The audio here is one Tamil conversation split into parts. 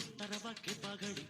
ಉತ್ತರವಕ್ಕೆ ಪಗಡಿ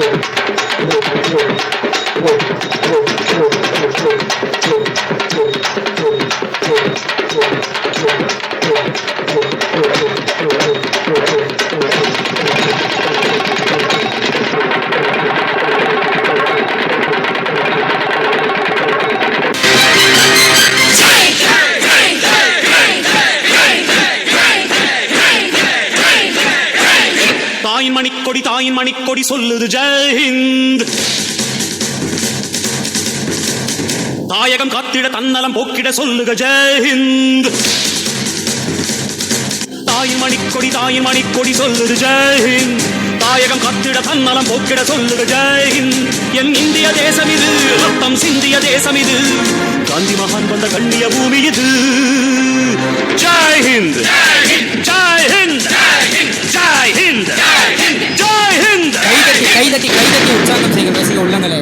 தாயின் மணிக்கொடி தாயின் மணிக்கொடி சொல்லுது ஜெயஹிந்த். தாயகம் காத்திட தன்னலம் போக்கிட சொல்லுக ஜெயஹிந்த். தாயின் மணிக்கொடி தாயின் மணிக்கொடி சொல்லுது ஜெயஹிந்த். தாயகம் கத்திட தன்னலம் போக்கிட சொல்லுக ஜெயஹிந்த். என் இந்திய தேசம் இது ரத்தம் சிந்திய தேசம் இது. காந்தி மகான் வந்த கண்ணிய பூமி இது. ஜெயஹிந்த். உற்சாகம் செய்கிற ரசிக உள்ளங்களே